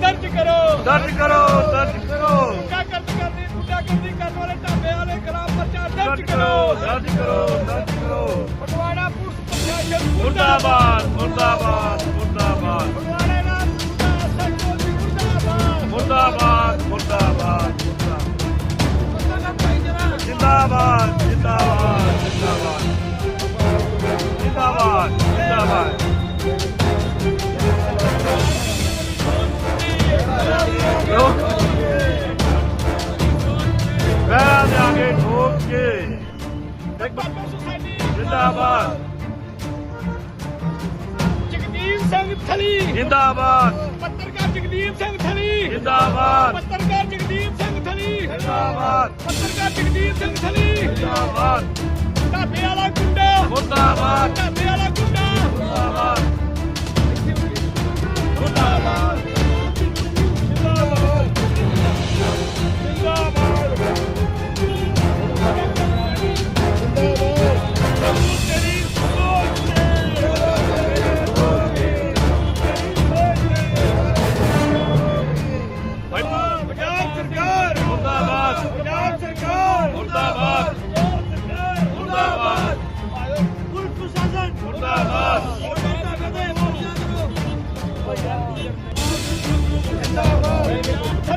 ਦਰਜ ਕਰੋ। ਦਰਜ ਕਰੋ ਦਰਜ ਕਰੋ। ਗੁੰਡਾ ਕਰਦੀ ਕਰਦੀ ਕਰਨ ਵਾਲੇ ਢਾਬੇ ਵਾਲੇ ਖਿਲਾਫ ਪਰਚਾ ਦਰਜ ਦਰਜ ਕਰੋ। ਕਰੋ ਦਰਜ ਕਰੋ ਦਰਜ ਕਰੋ। ਫਗਵਾੜਾ ਪੁਲਿਸ ਪ੍ਰਸ਼ਾਸਨ ਮੁਰਦਾਬਾਦ ਮੁਰਦਾਬਾਦ ਮੁਰਦਾਬਾਦ। ਫਗਵਾੜੇ ਦਾ ਗੁੰਡਾ ਸੱਚੋ ਜੀ ਮੁਰਦਾਬਾਦ ਮੁਰਦਾਬਾਦ ਮੁਰਦਾਬਾਦ। ਜਿੰਦਾਬਾਦ ਜਿੰਦਾਬਾਦ ਜਿੰਦਾਬਾਦ। ਜਿੰਦਾਬਾਦ ਜਿੰਦਾਬਾਦ। ਮੈਂ ਜਾਗੇ ਠੋਕ ਕੇ ਜਿੰਦਾਬਾਦ। ਜਗਦੀਪ ਸਿੰਘ ਥਲੀ ਜਿੰਦਾਬਾਦ। ਪੱਤਰਕਾਰ ਜਗਦੀਪ ਸਿੰਘ ਥਲੀ ਜਿੰਦਾਬਾਦ। ਪੱਤਰਕਾਰ ਜਗਦੀਪ ਸਿੰਘ ਥਲੀ ਜਿੰਦਾਬਾਦ। ਪੱਤਰਕਾਰ ਜਗਦੀਪ ਸਿੰਘ ਥਲੀ ਜਿੰਦਾਬਾਦ ਢਾਬੇ ਵਾਲਾ ਗੁੰਡਾ ਮੁਰਦਾਬਾਦ। ਢਾਬੇ ਵਾਲਾ ਗੁੰਡਾ ਮੁਰਦਾਬਾਦ। ਮੁਰਦਾਬਾਦ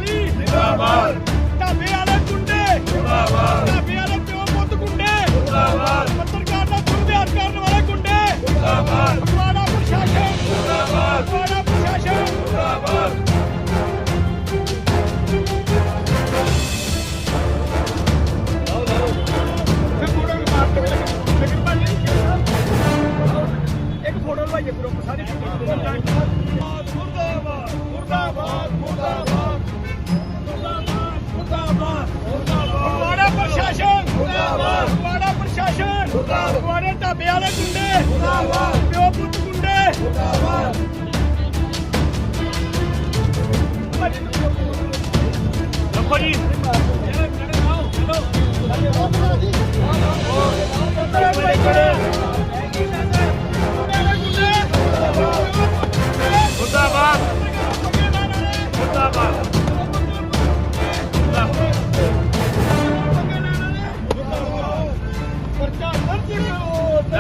ਥਲੀ ਜਿੰਦਾਬਾਦ। ਢਾਬੇ ਵਾਲੇ ਗੁੰਡੇ। ਮੁਰਦਾਬਾਦ ਢਾਬੇ ਵਾਲੇ ਪਿਓ ਪੁੱਤ ਗੁੰਡੇ। ਮੁਰਦਾਬਾਦ ਪੱਤਰਕਾਰ ਦਾ ਦੁਰਵਿਹਾਰ ਕਰਨ ਵਾਲੇ ਗੁੰਡੇ। ਮੁਰਦਾਬਾਦ ਫਗਵਾੜਾ ਪ੍ਰਸ਼ਾਸਨ। ਮੁਰਦਾਬਾਦ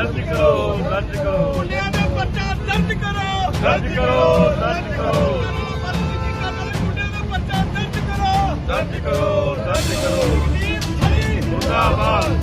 ਦਰਜ ਕਰੋ ਦਰਜ ਕਰੋ। ਦਰਜ ਕਰੋ। ਦਰਜ ਕਰੋ ਦਰਜ ਕਰੋ। ਦਰਜ ਕਰੋ। ਮੁਰਦਾਬਾਦ।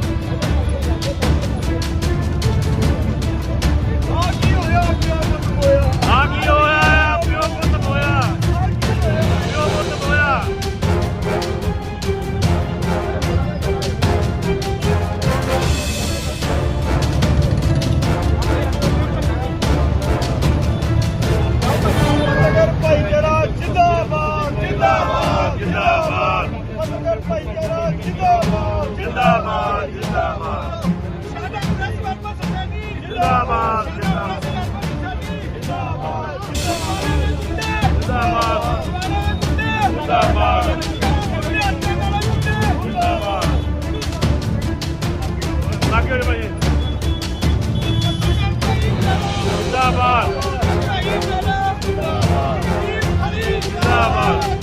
Bravo.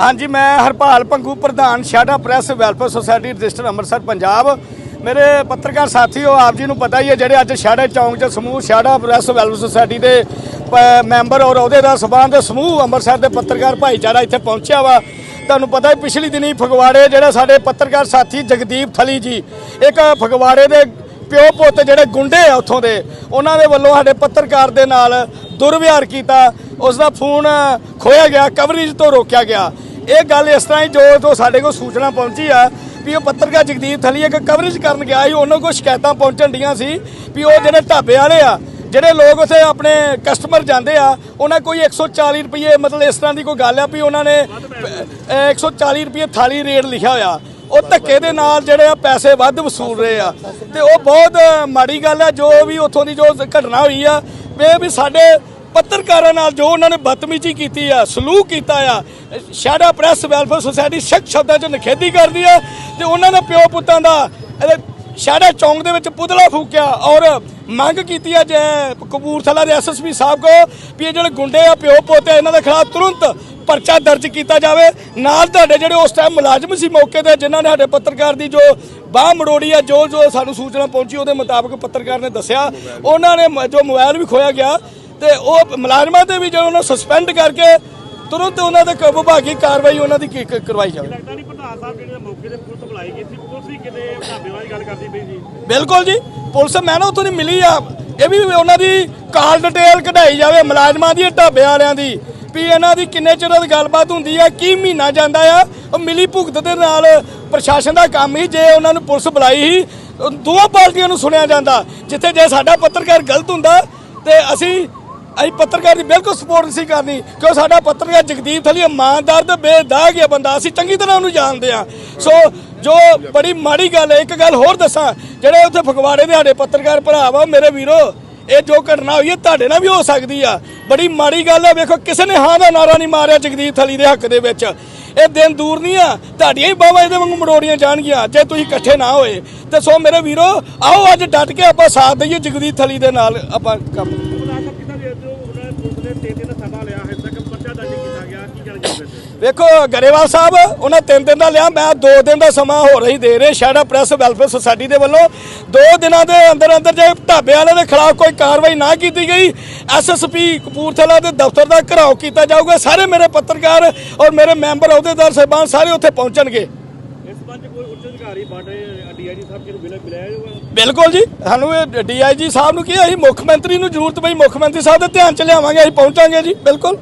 ਹਾਂਜੀ, ਮੈਂ ਹਰਪਾਲ ਪੰਗੂ, ਪ੍ਰਧਾਨ ਸ਼ਾਡਾ press welfare society register Amritsar, Punjab. ਮੇਰੇ ਪੱਤਰਕਾਰ ਸਾਥੀਓ ਆਪ ਜੀ ਨੂੰ ਪਤਾ ਹੀ ਹੈ, ਜਿਹੜੇ ਅੱਜ ਸ਼ਾੜਾ ਚੌਂਕ 'ਚ ਸਮੂਹ ਸ਼ਾੜਾ ਪ੍ਰੈਸ ਵੈਲਫੇਅਰ ਸੁਸਾਇਟੀ ਦੇ ਪ- ਮੈਂਬਰ ਔਰ ਉਹਦੇ ਦਾ ਸਬੰਧ ਸਮੂਹ ਅੰਮ੍ਰਿਤਸਰ ਦੇ ਪੱਤਰਕਾਰ ਭਾਈਚਾਰਾ ਇੱਥੇ ਪਹੁੰਚਿਆ ਵਾ। ਤੁਹਾਨੂੰ ਪਤਾ ਹੈ ਪਿਛਲੀ ਦਿਨੀ ਫਗਵਾੜੇ ਜਿਹੜਾ ਸਾਡੇ ਪੱਤਰਕਾਰ ਸਾਥੀ ਜਗਦੀਪ ਥਲੀ ਜੀ, ਇੱਕ ਫਗਵਾੜੇ ਦੇ ਪਿਓ ਪੁੱਤ ਜਿਹੜੇ ਗੁੰਡੇ ਆ ਉੱਥੋਂ ਦੇ, ਉਹਨਾਂ ਦੇ ਵੱਲੋਂ ਸਾਡੇ ਪੱਤਰਕਾਰ ਦੇ ਨਾਲ ਦੁਰਵਿਹਾਰ ਕੀਤਾ। ਉਸ ਦਾ ਫੋਨ ਖੋਇਆ ਗਿਆ, ਕਵਰੇਜ ਤੋਂ ਰੋਕਿਆ ਗਿਆ। ਇਹ ਗੱਲ ਇਸ ਤਰ੍ਹਾਂ ਹੀ ਜੋ ਜੋ ਸਾਡੇ ਕੋਲ ਸੂਚਨਾ ਪਹੁੰਚੀ ਆ ਵੀ ਉਹ ਪੱਤਰਕਾਰ ਜਗਦੀਪ ਥਲੀ ਇੱਕ ਕਵਰੇਜ ਕਰਨ ਗਿਆ ਸੀ ਉਹਨਾਂ ਕੋਲ ਸ਼ਿਕਾਇਤਾਂ ਪਹੁੰਚਣ ਡੀਆਂ ਸੀ ਵੀ ਉਹ ਜਿਹੜੇ ਢਾਬੇ ਵਾਲੇ ਆ ਜਿਹੜੇ ਲੋਕ ਉੱਥੇ ਆਪਣੇ ਕਸਟਮਰ ਜਾਂਦੇ ਆ ਉਹਨਾਂ ਕੋਈ 140 ਰੁਪਏ ਮਤਲਬ ਇਸ ਤਰ੍ਹਾਂ ਦੀ ਕੋਈ ਗੱਲ ਆ ਵੀ ਉਹਨਾਂ ਨੇ ਅਹ, 140 ਰੁਪਏ ਥਾਲੀ ਰੇਟ ਲਿਖਿਆ ਹੋਇਆ। ਉਹ ਧੱਕੇ ਦੇ ਨਾਲ ਜਿਹੜੇ ਆ ਪੈਸੇ ਵੱਧ ਵਸੂਲ ਰਹੇ ਆ। ਤੇ ਉਹ ਬਹੁਤ ਮਾੜੀ ਗੱਲ ਆ ਜੋ ਵੀ ਉੱਥੋਂ ਦੀ ਜੋ ਘਟਨਾ ਹੋਈ ਆ ਇਹ ਵੀ ਸਾਡੇ ਪੱਤਰਕਾਰਾਂ ਨਾਲ ਜੋ ਉਹਨਾਂ ਨੇ ਬਦਤਮੀਜ਼ੀ ਕੀਤੀ ਆ, ਸਲੂਕ ਕੀਤਾ ਆ ਸ਼ਾਡਾ ਪ੍ਰੈਸ, ਵੈਲਫੇਅਰ ਸੁਸਾਇਟੀ ਸਖਤ ਸ਼ਬਦਾਂ 'ਚ ਨਿਖੇਧੀ ਕਰਦੀ ਆ ਤੇ ਉਹਨਾਂ ਦੇ ਪਿਓ ਪੁੱਤਾਂ ਦਾ, ਇਹਦੇ ਸ਼ਾੜਾ ਚੌਂਕ ਦੇ ਵਿੱਚ ਪੁਤਲਾ ਫੂਕਿਆ ਔਰ ਮੰਗ ਕੀਤੀ ਹੈ ਜੇ ਕਪੂਰਥਲਾ ਦੇ ਐਸਐਸਪੀ ਸਾਹਿਬ ਕੋ ਵੀ ਇਹ ਜਿਹੜੇ ਗੁੰਡੇ ਆ, ਪਿਓ ਪੋਤੇ ਇਹਨਾਂ ਦੇ ਖਿਲਾਫ ਤੁਰੰਤ ਪਰਚਾ ਦਰਜ ਕੀਤਾ ਜਾਵੇ। ਨਾਲ ਤੁਹਾਡੇ ਜਿਹੜੇ ਉਸ ਟਾਈਮ ਮੁਲਾਜ਼ਮ ਸੀ ਮੌਕੇ ਤੇ, ਜਿਨ੍ਹਾਂ ਨੇ ਸਾਡੇ ਪੱਤਰਕਾਰ ਦੀ ਜੋ ਬਾਹ ਮੜੋੜੀ ਆ ਜੋ ਜੋ ਸਾਨੂੰ ਸੂਚਨਾ ਪਹੁੰਚੀ, ਉਹਦੇ ਮੁਤਾਬਕ ਪੱਤਰਕਾਰ ਨੇ ਦੱਸਿਆ। ਉਹਨਾਂ ਨੇ ਜੋ ਮੋਬਾਈਲ ਵੀ ਖੋਇਆ ਗਿਆ। ਤੇ ਉਹ ਮੁਲਾਜ਼ਮਾਂ ਤੇ ਵੀ ਜਦੋਂ ਉਹਨਾਂ ਸਸਪੈਂਡ ਕਰਕੇ ਤੁਰੰਤ ਉਹਨਾਂ ਦੇ ਵਿਭਾਗੀ ਕਾਰਵਾਈ ਉਹਨਾਂ ਦੀ ਕਰਵਾਈ ਜਾਵੇ। ਲੱਗਦਾ ਨਹੀਂ ਪ੍ਰਧਾਨ ਸਾਹਿਬ ਜਿਹੜੇ ਮੌਕੇ ਤੇ ਪੁਲਿਸ ਬੁਲਾਈ ਗਈ ਸੀ ਪੁਲਿਸ ਵੀ ਕਿਤੇ ਢਾਬੇ ਵਾਲੀ ਗੱਲ ਕਰਦੀ ਪਈ ਸੀ? ਬਿਲਕੁਲ ਜੀ ਪੁਲਿਸ ਮੈਂ ਨਾ ਉੱਥੋਂ ਦੀ ਮਿਲੀ ਆ ਇਹ ਵੀ ਉਹਨਾਂ ਦੀ ਕਾਲ ਡਿਟੇਲ ਕਢਾਈ ਜਾਵੇ ਮੁਲਾਜ਼ਮਾਂ ਦੀ ਢਾਬੇ ਵਾਲਿਆਂ ਦੀ ਵੀ ਇਹਨਾਂ ਦੀ ਕਿੰਨੇ ਚਿਰ ਦੀ ਗੱਲਬਾਤ ਹੁੰਦੀ ਆ ਕੀ ਮਹੀਨਾ ਜਾਂਦਾ ਆ ਉਹ ਮਿਲੀ ਭੁਗਤ ਦੇ ਨਾਲ ਪ੍ਰਸ਼ਾਸਨ ਦਾ ਕੰਮ ਹੀ ਜੇ ਉਹਨਾਂ ਨੂੰ ਪੁਲਿਸ ਬੁਲਾਈ ਸੀ ਉਹ ਦੋਵਾਂ ਪਾਰਟੀਆਂ ਨੂੰ ਸੁਣਿਆ ਜਾਂਦਾ ਜਿੱਥੇ ਜੇ ਸਾਡਾ ਪੱਤਰਕਾਰ ਗਲਤ ਹੁੰਦਾ ਤੇ ਅਸੀਂ ਅਸੀਂ ਪੱਤਰਕਾਰ ਦੀ ਬਿਲਕੁਲ ਸਪੋਰਟ ਨਹੀਂ ਸੀ ਕਰਨੀ, ਕਿਉਂ ਸਾਡਾ ਪੱਤਰਕਾਰ ਜਗਦੀਪ ਥਲੀ ਇਮਾਨਦਾਰ ਤੇ ਬੇਦਾਗ ਹੈ ਬੰਦਾ, ਅਸੀਂ ਚੰਗੀ ਤਰ੍ਹਾਂ ਉਹਨੂੰ ਜਾਣਦੇ ਆ ਸੋ ਜੋ ਬੜੀ ਮਾੜੀ ਗੱਲ ਹੈ, ਇੱਕ ਗੱਲ ਹੋਰ ਦੱਸਾਂ, ਜਿਹੜੇ ਉੱਥੇ ਫਗਵਾੜੇ ਦੇ ਸਾਡੇ ਪੱਤਰਕਾਰ ਭਰਾ ਵਾ, ਮੇਰੇ ਵੀਰੋ, ਇਹ ਜੋ ਘਟਨਾ ਹੋਈ ਹੈ, ਤੁਹਾਡੇ ਨਾਲ ਵੀ ਹੋ ਸਕਦੀ ਆ। ਬੜੀ ਮਾੜੀ ਗੱਲ ਹੈ ਵੇਖੋ, ਕਿਸੇ ਨੇ ਹਾਂ ਦਾ ਨਾਰਾ ਨਹੀਂ ਮਾਰਿਆ ਜਗਦੀਪ ਥਲੀ ਦੇ ਹੱਕ ਦੇ ਵਿੱਚ। ਇਹ ਦਿਨ ਦੂਰ ਨਹੀਂ ਆ, ਤੁਹਾਡੀਆਂ ਹੀ ਬਾਹਾਂ ਇਹਦੇ ਵਾਂਗੂ ਮੜੋੜੀਆਂ ਜਾਣਗੀਆਂ, ਜੇ ਤੁਸੀਂ ਇਕੱਠੇ ਨਾ ਹੋਏ। ਤੇ ਸੋ, ਮੇਰੇ ਵੀਰੋ, ਆਓ, ਅੱਜ ਡਟ ਕੇ ਆਪਾਂ ਸਾਥ ਦਈਏ ਜਗਦੀਪ ਥਲੀ ਦੇ ਨਾਲ, ਆਪਾਂ ਕੰਮ ਪ੍ਰਧਾਨ ਸਾਹਿਬ ਕਿੱਦਾਂ ਦੇ ਦਿਓ ਉਹਨਾਂ ਨੇ ਪੁਲਿਸ ਨੇ ਤਿੰਨ ਦਿਨ ਦਾ ਸਮਾਂ ਲਿਆ ਹੈ ਤੱਕ ਪਰਚਾ ਦਰਜ ਕੀਤਾ ਗਿਆ ਕੀ ਕਹਿਣਾ ਚਾਹੁੰਦੇ ਤੁਸੀਂ ਵੇਖੋ ਗਰੇਵਾਲ ਸਾਹਿਬ ਉਹਨਾਂ ਤਿੰਨ ਦਿਨ ਦਾ ਲਿਆ ਮੈਂ ਦੋ ਦਿਨ ਦਾ ਸਮਾਂ ਹੋ ਰਹੀ ਦੇ ਰਹੇ ਸ਼ਾੜਾ ਪ੍ਰੈਸ ਵੈਲਫੇਅਰ ਸੁਸਾਇਟੀ ਦੇ ਵੱਲੋਂ। ਦੋ ਦਿਨਾਂ ਦੇ ਅੰਦਰ ਅੰਦਰ ਜੇ ਢਾਬੇ ਵਾਲਿਆਂ ਦੇ ਖਿਲਾਫ ਕੋਈ ਕਾਰਵਾਈ ਨਾ ਕੀਤੀ ਗਈ ਐਸਐਸਪੀ ਕਪੂਰਥਲਾ ਦੇ ਦਫ਼ਤਰ ਦਾ ਘਰਾਓ ਕੀਤਾ ਜਾਊਗਾ। ਸਾਰੇ ਮੇਰੇ ਪੱਤਰਕਾਰ ਔਰ ਮੇਰੇ ਮੈਂਬਰ ਅਹੁਦੇਦਾਰ ਸਾਹਿਬਾਨ ਸਾਰੇ ਉੱਥੇ ਪਹੁੰਚਣਗੇ। ਬਿਲਕੁਲ ਜੀ ਸਾਨੂੰ ਇਹ ਡੀਆਈਜੀ ਸਾਹਿਬ ਨੂੰ ਕੀ ਅਸੀਂ ਮੁੱਖ ਮੰਤਰੀ ਨੂੰ ਜ਼ਰੂਰਤ ਪਈ ਮੁੱਖ ਮੰਤਰੀ ਸਾਹਿਬ ਦੇ ਧਿਆਨ ਚ ਲਿਆਵਾਂਗੇ ਅਸੀਂ ਪਹੁੰਚਾਂਗੇ ਜੀ ਬਿਲਕੁਲ।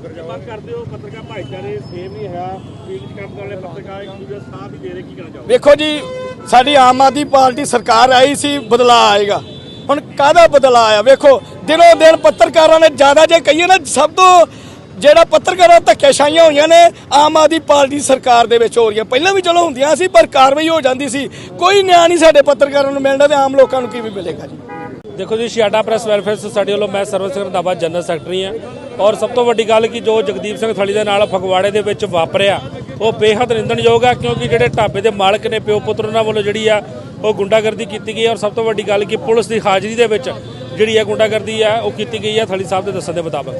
ਜੇ। ਮੰਗ ਕਰਦੇ ਹੋ ਪੱਤਰਕਾਰ ਭਾਈਚਾਰੇ ਸੇਮ ਨਹੀਂ ਹੈ ਫੀਲਡ 'ਚ ਕੰਮ ਕਰਨ ਵਾਲੇ ਪੱਤਰਕਾਰ ਇੱਕ ਦੂਜੇ ਸਾਥ ਹੀ ਦੇ ਰਹੇ ਕੀ ਕਹਿਣਾ ਚਾਹੋਗੇ? ਵੇਖੋ ਜੀ ਸਾਡੀ ਆਮ ਆਦਮੀ ਪਾਰਟੀ ਸਰਕਾਰ ਆਈ ਸੀ ਬਦਲਾਅ ਆਏਗਾ। ਹੁਣ ਕਾਹਦਾ ਬਦਲਾਅ ਆਇਆ? ਵੇਖੋ ਦਿਨੋਂ ਦਿਨ ਪੱਤਰਕਾਰਾਂ ਨੇ ਜ਼ਿਆਦਾ ਜੇ ਕਹੀਏ ਨਾ ਸਭ ਤੋਂ ਜਿਹੜਾ ਪੱਤਰਕਾਰਾਂ ਧੱਕੇਸ਼ਾਹੀਆਂ ਹੋਈਆਂ ਨੇ ਆਮ ਆਦਮੀ ਪਾਰਟੀ ਸਰਕਾਰ ਦੇ ਵਿੱਚ ਹੋ ਰਹੀਆਂ। ਪਹਿਲਾਂ ਵੀ ਚਲੋ ਹੁੰਦੀਆਂ ਸੀ ਪਰ ਕਾਰਵਾਈ ਹੋ ਜਾਂਦੀ ਸੀ। ਕੋਈ ਨਿਆਂ ਨਹੀਂ ਸਾਡੇ ਪੱਤਰਕਾਰਾਂ ਨੂੰ ਮਿਲਦਾ ਤੇ ਆਮ ਲੋਕਾਂ ਨੂੰ ਕਿਵੇਂ ਮਿਲੇਗਾ ਜੀ? ਦੇਖੋ ਜੀ ਸ਼ਿਆਡਾ ਪ੍ਰੈਸ ਵੈਲਫੇਅਰ ਸੁਸਾਇਟੀ ਵੱਲੋਂ ਮੈਂ ਸਰਵਨ ਸਿੰਘ ਰੰਧਾਵਾ ਜਨਰਲ ਸੈਕਟਰੀ ਹਾਂ। ਔਰ ਸਭ ਤੋਂ ਵੱਡੀ ਗੱਲ ਕਿ ਜੋ ਜਗਦੀਪ ਸਿੰਘ ਥਲੀ ਦੇ ਨਾਲ ਫਗਵਾੜੇ ਦੇ ਵਿੱਚ ਵਾਪਰਿਆ, ਉਹ ਬੇਹੱਦ ਨਿੰਦਣਯੋਗ ਆ, ਕਿਉਂਕਿ ਜਿਹੜੇ ਢਾਬੇ ਦੇ ਮਾਲਕ ਨੇ, ਪਿਓ ਪੁੱਤਰ ਉਹਨਾਂ ਵੱਲੋਂ ਜਿਹੜੀ ਆ, ਉਹ ਗੁੰਡਾਗਰਦੀ ਕੀਤੀ ਗਈ ਔਰ ਸਭ ਤੋਂ ਵੱਡੀ ਗੱਲ ਕਿ ਪੁਲਿਸ ਦੀ ਹਾਜ਼ਰੀ ਦੇ ਵਿੱਚ ਜਿਹੜੀ ਆ ਗੁੰਡਾਗਰਦੀ ਆ, ਉਹ ਕੀਤੀ ਗਈ ਆ ਥਲੀ ਸਾਹਿਬ ਦੇ ਦੱਸਣ ਦੇ ਮੁਤਾਬਕ।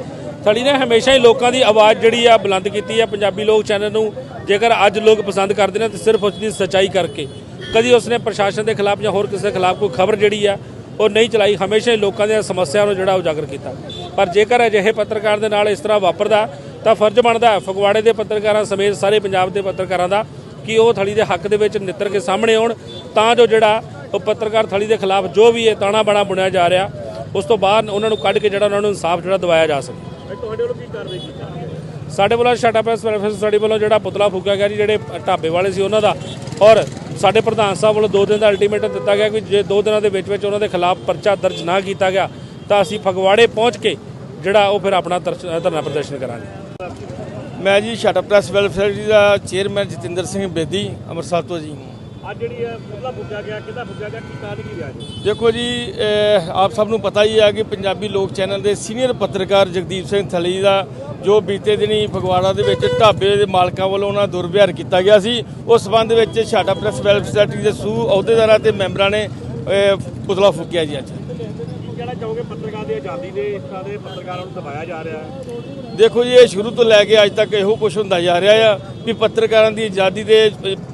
ਥਲੀ ਨੇ ਹਮੇਸ਼ਾ ਹੀ ਲੋਕਾਂ ਦੀ ਆਵਾਜ਼ ਜਿਹੜੀ ਆ, ਬੁਲੰਦ ਕੀਤੀ ਆ। ਪੰਜਾਬੀ ਲੋਕ ਚੈਨਲ ਨੂੰ ਜੇਕਰ ਅੱਜ ਲੋਕ ਪਸੰਦ ਕਰਦੇ ਨੇ, ਤਾਂ ਸਿਰਫ ਉਸ ਦੀ ਸੱਚਾਈ ਕਰਕੇ। ਕਦੀ ਉਸਨੇ ਪ੍ਰਸ਼ਾਸਨ ਦੇ ਖਿਲਾਫ ਜਾਂ ਹੋਰ ਕਿਸੇ ਦੇ ਖਿਲਾਫ ਕੋਈ ਖਬਰ ਜਿਹੜੀ ਆ ਉਹ ਨਹੀਂ ਚਲਾਈ। ਹਮੇਸ਼ਾ ਹੀ ਲੋਕਾਂ ਦੀਆਂ ਸਮੱਸਿਆਵਾਂ ਨੂੰ ਜਿਹੜਾ ਉਜਾਗਰ ਕੀਤਾ। ਪਰ ਜੇਕਰ ਅਜਿਹੇ ਪੱਤਰਕਾਰ ਦੇ ਨਾਲ ਇਸ ਤਰ੍ਹਾਂ ਵਾਪਰਦਾ ਤਾਂ ਫਰਜ਼ ਬਣਦਾ ਹੈ ਫਗਵਾੜੇ ਦੇ ਪੱਤਰਕਾਰਾਂ ਸਮੇਤ ਸਾਰੇ ਪੰਜਾਬ ਦੇ ਪੱਤਰਕਾਰਾਂ ਦਾ ਕਿ ਉਹ ਥਲੀ ਦੇ ਹੱਕ ਦੇ ਵਿੱਚ ਨਿੱਤਰ ਕੇ ਸਾਹਮਣੇ ਆਉਣ। ਤਾਂ ਜੋ ਜਿਹੜਾ ਉਹ ਪੱਤਰਕਾਰ ਥਲੀ ਦੇ ਖਿਲਾਫ ਜੋ ਵੀ ਇਹ ਤਾਣਾ ਬਾਣਾ ਬੁਣਿਆ ਜਾ ਰਿਹਾ ਉਸ ਤੋਂ ਬਾਅਦ ਉਹਨਾਂ ਨੂੰ ਕੱਢ ਕੇ ਜਿਹੜਾ ਉਹਨਾਂ ਨੂੰ ਇਨਸਾਫ ਜਿਹੜਾ ਦਿਵਾਇਆ ਜਾ ਸਕੇ। ਤੁਹਾਡੇ ਵੱਲੋਂ ਕੀ ਕਾਰਵਾਈ ਕੀਤੀ ਸਾਡੇ ਵੱਲੋਂ ਸ਼ਾਟਾ ਪ੍ਰੈਸ ਵੈਲਫੇਅਰ ਸੁਸਾਇਟੀ ਵੱਲੋਂ ਜਿਹੜਾ ਪੁਤਲਾ ਫੂਕਿਆ ਗਿਆ ਜੀ ਜਿਹੜੇ ਢਾਬੇ ਵਾਲੇ ਸੀ ਉਹਨਾਂ ਦਾ। ਔਰ ਸਾਡੇ ਪ੍ਰਧਾਨ ਸਾਹਿਬ ਵੱਲੋਂ ਦੋ ਦਿਨ ਦਾ ਅਲਟੀਮੇਟਮ ਦਿੱਤਾ ਗਿਆ ਕਿ ਜੇ ਦੋ ਦਿਨਾਂ ਦੇ ਵਿੱਚ ਵਿੱਚ ਉਹਨਾਂ ਦੇ ਖਿਲਾਫ ਪਰਚਾ ਦਰਜ ਨਾ ਕੀਤਾ ਗਿਆ ਤਾਂ ਅਸੀਂ ਫਗਵਾੜੇ ਪਹੁੰਚ ਕੇ ਜਿਹੜਾ ਉਹ ਫਿਰ ਆਪਣਾ ਧਰਨਾ ਪ੍ਰਦਰਸ਼ਨ ਕਰਾਂਗੇ। ਮੈਂ ਜੀ ਸ਼ਟਰ ਪ੍ਰੈਸ ਵੈਲਫੇਅਰ ਜੀ ਦਾ ਚੇਅਰਮੈਨ ਜਤਿੰਦਰ ਸਿੰਘ ਬੇਦੀ ਅੰਮ੍ਰਿਤਸਰ ਤੋਂ ਜੀ। ਅੱਜ ਜਿਹੜੀ ਹੈ ਫੁੱਕਿਆ ਗਿਆ ਕਿੱਦਾਂ ਫੁੱਕਿਆ ਗਿਆ ਕੀ ਕਾਰਨ ਕੀ ਰਿਹਾ ਜੀ? ਦੇਖੋ ਜੀ ਆਪ ਸਭ ਨੂੰ ਪਤਾ ਹੀ ਹੈ ਕਿ ਪੰਜਾਬੀ ਲੋਕ ਚੈਨਲ ਦੇ ਸੀਨੀਅਰ ਪੱਤਰਕਾਰ ਜਗਦੀਪ ਸਿੰਘ ਥਲੀ ਦਾ ਜੋ ਬੀਤੇ ਦਿਨੀ ਫਗਵਾੜਾ ਦੇ ਵਿੱਚ ਢਾਬੇ ਦੇ ਮਾਲਕਾਂ ਵੱਲੋਂ ਉਹਨਾਂ ਦੁਰਵਿਹਾਰ ਕੀਤਾ ਗਿਆ ਸੀ ਉਸ ਸਬੰਧ ਵਿੱਚ ਸ਼ਾਟਾ ਪ੍ਰੈਸ ਵੈਲਫੇਅਰ ਸੁਸਾਇਟੀ ਦੇ ਸੂ ਅਹੁਦੇਦਾਰਾਂ ਤੇ ਮੈਂਬਰਾਂ ਨੇ ਪੁਤਲਾ ਫੂਕਿਆ ਜੀ ਅੱਜ। ਕਹਿਣਾ ਚਾਹੋਗੇ? ਪੱਤਰਕਾਰ ਦੀ ਆਜ਼ਾਦੀ ਦੇ ਇਸ ਤਰ੍ਹਾਂ ਦੇ ਪੱਤਰਕਾਰਾਂ ਨੂੰ ਦਬਾਇਆ ਜਾ ਰਿਹਾ ਹੈ? ਦੇਖੋ ਜੀ ਇਹ ਸ਼ੁਰੂ ਤੋਂ ਲੈ ਕੇ ਅੱਜ ਤੱਕ ਇਹੋ ਕੁਝ ਹੁੰਦਾ ਜਾ ਰਿਹਾ ਆ ਵੀ ਪੱਤਰਕਾਰਾਂ ਦੀ ਆਜ਼ਾਦੀ ਦੇ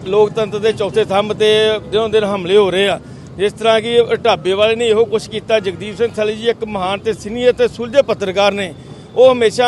ਲੋਕਤੰਤਰ ਦੇ ਚੌਥੇ ਥੰਮ ਤੇ ਦਿਨੋਂ ਦਿਨ ਹਮਲੇ ਹੋ ਰਹੇ ਆ। ਜਿਸ ਤਰ੍ਹਾਂ ਕਿ ਢਾਬੇ ਵਾਲੇ ਨੇ ਇਹੋ ਕੁਝ ਕੀਤਾ। ਜਗਦੀਪ ਸਿੰਘ ਥਲੀ ਜੀ ਇੱਕ ਮਹਾਨ ਤੇ ਸੀਨੀਅਰ ਤੇ ਸੁਲਝੇ ਪੱਤਰਕਾਰ ਨੇ। ਉਹ ਹਮੇਸ਼ਾ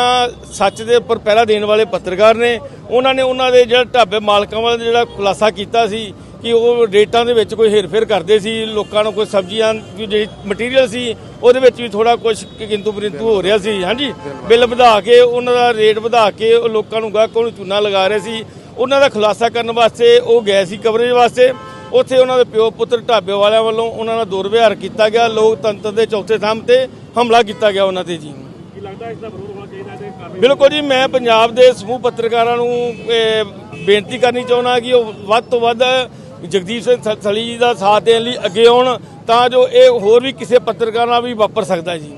ਸੱਚ ਦੇ ਉੱਪਰ ਪਹਿਰਾ ਦੇਣ ਵਾਲੇ ਪੱਤਰਕਾਰ ਨੇ। ਉਹਨਾਂ ਨੇ ਉਹਨਾਂ ਦੇ ਜਿਹੜਾ ਢਾਬੇ ਮਾਲਕਾਂ ਵਾਲਾ ਜਿਹੜਾ ਖੁਲਾਸਾ ਕੀਤਾ ਸੀ ਕਿ ਉਹ ਰੇਟਾਂ ਦੇ ਵਿੱਚ ਕੋਈ ਹੇਰਫੇਰ ਕਰਦੇ ਸੀ, ਲੋਕਾਂ ਨੂੰ ਕੋਈ ਸਬਜ਼ੀਆਂ ਦੀ ਜਿਹੜੀ ਮਟੀਰੀਅਲ ਸੀ, ਉਹਦੇ ਵਿੱਚ ਵੀ ਥੋੜਾ ਕੁਝ ਕਿੰਤੂ ਪਰਿੰਤੂ ਹੋ ਰਿਹਾ ਸੀ। ਹਾਂਜੀ? ਬਿੱਲ ਵਧਾ ਕੇ, ਉਹਨਾਂ ਦਾ ਰੇਟ ਵਧਾ ਕੇ, ਉਹ ਲੋਕਾਂ ਨੂੰ ਗਾਹਕਾਂ ਨੂੰ ਚੂਨਾ ਲਗਾ ਰਹੇ ਸੀ। ਉਹਨਾਂ ਦਾ ਖੁਲਾਸਾ ਕਰਨ ਵਾਸਤੇ ਉਹ ਗਏ ਸੀ ਕਵਰੇਜ ਵਾਸਤੇ। ਉੱਥੇ ਉਹਨਾਂ ਦੇ ਪਿਓ ਪੁੱਤਰ ਢਾਬੇ ਵਾਲਿਆਂ ਵੱਲੋਂ ਉਹਨਾਂ ਦਾ ਦੁਰਵਿਹਾਰ ਕੀਤਾ ਗਿਆ। ਲੋਕਤੰਤਰ ਦੇ ਚੌਥੇ ਥੰਮ ਤੇ ਹਮਲਾ ਕੀਤਾ ਗਿਆ ਉਹਨਾਂ ਤੇ ਜੀ। ਕੀ ਲੱਗਦਾ ਇਸ ਦਾ ਵਿਰੋਧ ਹੋਣਾ ਚਾਹੀਦਾ ਤੇ ਕਾਰਵਾਈ ਬਿਲਕੁਲ ਜੀ, ਮੈਂ ਪੰਜਾਬ ਦੇ ਸਮੂਹ ਪੱਤਰਕਾਰਾਂ ਨੂੰ ਬੇਨਤੀ ਕਰਨੀ ਚਾਹੁੰਦਾ ਕਿ ਉਹ ਵੱਧ ਤੋਂ ਵੱਧ ਜਗਦੀਪ ਸਿੰਘ ਥਲੀ ਜੀ ਦਾ ਸਾਥ ਦੇਣ ਲਈ ਅੱਗੇ ਆਉਣ ਤਾਂ ਜੋ ਇਹ ਹੋਰ ਵੀ ਕਿਸੇ ਪੱਤਰਕਾਰ ਨਾਲ ਵੀ ਵਾਪਰ ਸਕਦਾ ਜੀ।